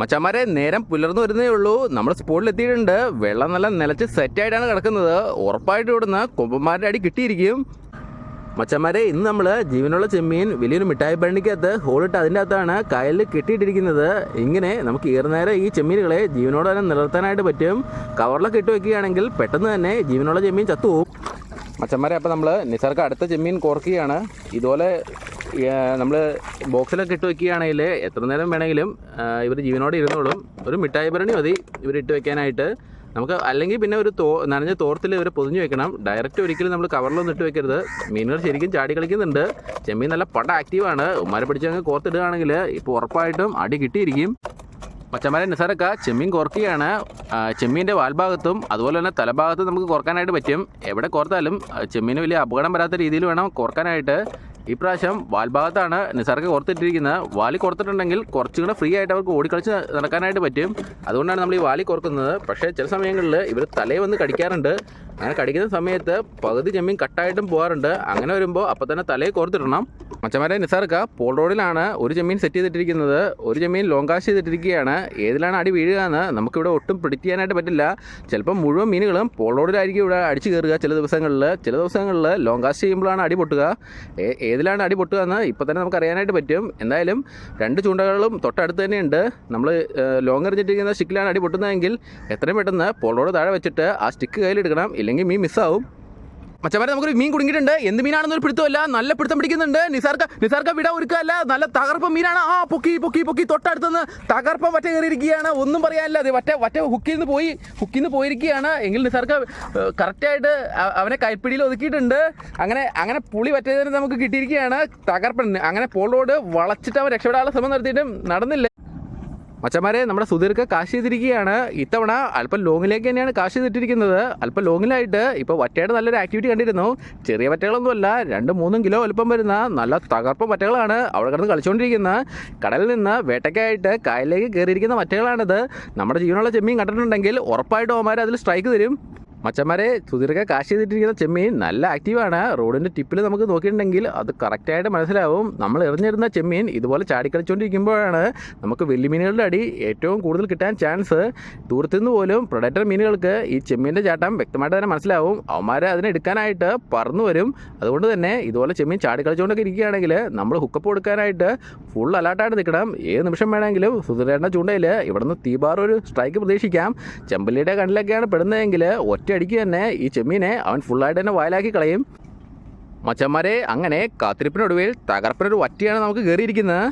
മച്ചന്മാരെ നേരം പുലർന്നു വരുന്നേ ഉള്ളൂ. നമ്മൾ സ്പോട്ടിൽ എത്തിയിട്ടുണ്ട്. വെള്ളം നല്ല നിലച്ച് സെറ്റായിട്ടാണ് കിടക്കുന്നത്. ഉറപ്പായിട്ട് ഇവിടുന്ന് കൊമ്പന്മാരുടെ അടി കിട്ടിയിരിക്കും. മച്ചന്മാരെ ഇന്ന് നമ്മൾ ജീവനുള്ള ചെമ്മീൻ വലിയൊരു മിഠായി പണിക്കകത്ത് ഹോളിട്ട് അതിന്റെ അകത്താണ് കായലിൽ കെട്ടിയിട്ടിരിക്കുന്നത്. ഇങ്ങനെ നമുക്ക് ഏറുന്നേരം ഈ ചെമ്മീനുകളെ ജീവനോടെ തന്നെ നിലനിർത്താനായിട്ട് പറ്റും. കവറിലൊക്കെ ഇട്ട് വെക്കുകയാണെങ്കിൽ പെട്ടെന്ന് തന്നെ ജീവനുള്ള ചെമ്മീൻ ചത്തുപോകും. മച്ചന്മാരെ അപ്പോൾ നമ്മൾ നിസർക്ക് അടുത്ത ചെമ്മീൻ കോർക്കുകയാണ്. ഇതുപോലെ നമ്മൾ ബോക്സിലൊക്കെ ഇട്ട് വെക്കുകയാണെങ്കിൽ എത്ര നേരം വേണമെങ്കിലും ഇവർ ജീവനോടെ ഇരുന്നോളും. ഒരു മിഠായി ഭരണി മതി ഇവർ ഇട്ട് വെക്കാനായിട്ട്. നമുക്ക് അല്ലെങ്കിൽ പിന്നെ ഒരു തോ നനഞ്ഞ തോർത്തിൽ ഇവരെ പൊതിഞ്ഞ് വെക്കണം. ഡയറക്റ്റ് ഒരിക്കലും നമ്മൾ കവറിലൊന്നും ഇട്ട് വെക്കരുത്. മീനുകൾ ശരിക്കും ചാടി കളിക്കുന്നുണ്ട്. ചെമ്മീൻ നല്ല പട ആക്റ്റീവാണ് ഉമ്മാരെ പിടിച്ചങ്ങ് കോർത്തിടുകയാണെങ്കിൽ ഇപ്പോൾ ഉറപ്പായിട്ടും അടി കിട്ടിയിരിക്കും. പച്ചമല നിസാരക്ക ചെമ്മീൻ കോർക്കുകയാണ്. ചെമ്മീന്റെ വാൽഭാഗത്തും അതുപോലെ തന്നെ തലഭാഗത്തും നമുക്ക് കോർക്കാനായിട്ട് പറ്റും. എവിടെ കോർത്താലും ചെമ്മീന് വലിയ അപകടം വരാത്ത രീതിയിൽ വേണം കോർക്കാനായിട്ട്. ഈ പ്രാവശ്യം വാൽഭാഗത്താണ് നിസാർക്ക് കോർത്തിട്ടിരിക്കുന്നത് വാലി കോർത്തിട്ടുണ്ടെങ്കിൽ കുറച്ചും കൂടെ ഫ്രീ ആയിട്ട് അവർക്ക് ഓടിക്കളിച്ച് നടക്കാനായിട്ട് പറ്റും. അതുകൊണ്ടാണ് നമ്മൾ ഈ വാലി കോർക്കുന്നത്. പക്ഷേ ചില സമയങ്ങളിൽ ഇവർ തലയെ വന്ന് കടിക്കാറുണ്ട്. അങ്ങനെ കടിക്കുന്ന സമയത്ത് പകുതി ചെമ്മീൻ കട്ടായിട്ടും പോകാറുണ്ട് അങ്ങനെ വരുമ്പോൾ അപ്പം തന്നെ തലയെ കോർത്തിടണം. മച്ചമാരെ നിസാർക്ക പോൾ റോഡിലാണ് ഒരു ചെമ്മീൻ സെറ്റ് ചെയ്തിട്ടിരിക്കുന്നത്. ഒരു ചെമ്മീൻ ലോങ് കാശ് ചെയ്തിട്ടിരിക്കുകയാണ്. ഏതിലാണ് അടി വീഴുക എന്ന് നമുക്കിവിടെ ഒട്ടും പ്രിഡിക്റ്റ് ചെയ്യാനായിട്ട് പറ്റില്ല. ചിലപ്പോൾ മുഴുവൻ മീനുകളും പോൾ റോഡിലായിരിക്കും ഇവിടെ അടിച്ചു കയറുക ചില ദിവസങ്ങളിൽ ചില ദിവസങ്ങളിൽ ലോങ് കാശ് ചെയ്യുമ്പോഴാണ് അടി പൊട്ടുക. ഏതിലാണ് അടി പൊട്ടുക എന്ന് ഇപ്പോൾ തന്നെ നമുക്ക് അറിയാനായിട്ട് പറ്റും. എന്തായാലും രണ്ട് ചൂണ്ടകളും തൊട്ടടുത്ത് തന്നെയുണ്ട്. നമ്മൾ ലോങ് എറിഞ്ഞിട്ടിരിക്കുന്ന സ്റ്റിക്കിലാണ് അടി പൊട്ടുന്നതെങ്കിൽ എത്രയും പെട്ടെന്ന് പോൾ റോഡ് താഴെ വെച്ചിട്ട് ആ സ്റ്റിക്ക് കയ്യിലെടുക്കണം ഇല്ലെങ്കിൽ മീൻ മിസ്സാവും. മച്ചമാരെ നമുക്കൊരു മീൻ കുടുങ്ങിയിട്ടുണ്ട്. എന്ത് മീനാണെന്നൊരു പിടുത്തമല്ല നല്ല പിടുത്തം പിടിക്കുന്നുണ്ട്. നിസാർക്ക നിസാർക്ക വിട ഒരുക്കല്ല നല്ല തകർപ്പം മീനാണ്. ആ പൊക്കി പൊക്കി പൊക്കി തൊട്ടടുത്തുനിന്ന് തകർപ്പം വറ്റ കയറിയിരിക്കുകയാണ്. ഒന്നും പറയാനില്ല. അത് വറ്റ വറ്റ ഹുക്കിൽ നിന്ന് പോയി ഹുക്കിൽ നിന്ന് പോയിരിക്കുകയാണ്. എങ്കിൽ നിസാർക്ക കറക്റ്റായിട്ട് അവനെ കൈപ്പിടിയിൽ ഒതുക്കിയിട്ടുണ്ട്. അങ്ങനെ അങ്ങനെ പുളി വറ്റതിന് നമുക്ക് കിട്ടിയിരിക്കുകയാണ് തകർപ്പൻ. അങ്ങനെ പോളോട് വളച്ചിട്ട് അവൻ രക്ഷപ്പെടാനുള്ള ശ്രമം നടത്തിയിട്ടും നടന്നില്ല. മച്ചന്മാരെ നമ്മുടെ സുധീർക്ക് കാശ് ചെയ്തിരിക്കുകയാണ്. ഇത്തവണ അല്പം ലോങ്ങിലേക്ക് തന്നെയാണ് കാശ് ചെയ്തിട്ടിരിക്കുന്നത്. അല്പം ലോങ്ങിലായിട്ട് ഇപ്പോൾ വറ്റയുടെ നല്ലൊരു ആക്ടിവിറ്റി കണ്ടിരുന്നു. ചെറിയ വറ്റകളൊന്നുമല്ല രണ്ട് മൂന്നും കിലോ വലുപ്പം വരുന്ന നല്ല തകർപ്പം വറ്റകളാണ് അവിടെ കിടന്ന് കളിച്ചുകൊണ്ടിരിക്കുന്നത് കടലിൽ നിന്ന് വേട്ടയ്ക്കായിട്ട് കായലിലേക്ക് കയറിയിരിക്കുന്ന വറ്റകളാണിത്. നമ്മുടെ ജീവനുള്ള ചെമ്മീൻ കണ്ടിട്ടുണ്ടെങ്കിൽ ഉറപ്പായിട്ടും അവന്മാർ അതിൽ സ്ട്രൈക്ക് തരും. മച്ചന്മാരെ സുധീർക്ക കാശ് ചെയ്തിട്ടിരിക്കുന്ന ചെമ്മീൻ നല്ല ആക്റ്റീവാണ് റോഡിന്റെ ടിപ്പിൽ നമുക്ക് നോക്കിയിട്ടുണ്ടെങ്കിൽ അത് കറക്റ്റായിട്ട് മനസ്സിലാവും. നമ്മൾ എറിഞ്ഞിരുന്ന ചെമ്മീൻ ഇതുപോലെ ചാടിക്കളിച്ചുകൊണ്ടിരിക്കുമ്പോഴാണ് നമുക്ക് വെല്ലുമീനുകളുടെ അടി ഏറ്റവും കൂടുതൽ കിട്ടാൻ ചാൻസ് ദൂരത്തു നിന്ന് പോലും പ്രൊഡക്റ്റർ മീനുകൾക്ക് ഈ ചെമ്മീന്റെ ചാട്ടം വ്യക്തമായിട്ട് തന്നെ മനസ്സിലാവും. അവന്മാർ അതിനെ എടുക്കാനായിട്ട് പറന്നു വരും. അതുകൊണ്ട് തന്നെ ഇതുപോലെ ചെമ്മീൻ ചാടിക്കളിച്ചുകൊണ്ടൊക്കെ ഇരിക്കുകയാണെങ്കിൽ നമ്മൾ ഹുക്കപ്പ് കൊടുക്കാനായിട്ട് ഫുൾ അലർട്ടായിട്ട് നിൽക്കണം. ഏത് നിമിഷം വേണമെങ്കിലും സുധീരേട്ടന്റെ ചൂണ്ടയിൽ ഇവിടുന്ന് ഒരു സ്ട്രൈക്ക് പ്രതീക്ഷിക്കാം. ചെമ്പല്ലിയുടെ കണ്ണിലൊക്കെയാണ് പെടുന്നതെങ്കിൽ ഒറ്റയടിക്ക് തന്നെ ഈ ചെമ്മീനെ അവൻ ഫുള്ളായിട്ട് തന്നെ വയലാക്കി കളയും. മച്ചന്മാരെ അങ്ങനെ കാത്തിരിപ്പിനൊടുവിൽ തകർപ്പിനൊരു വറ്റിയാണ് നമുക്ക് കയറിയിരിക്കുന്നത്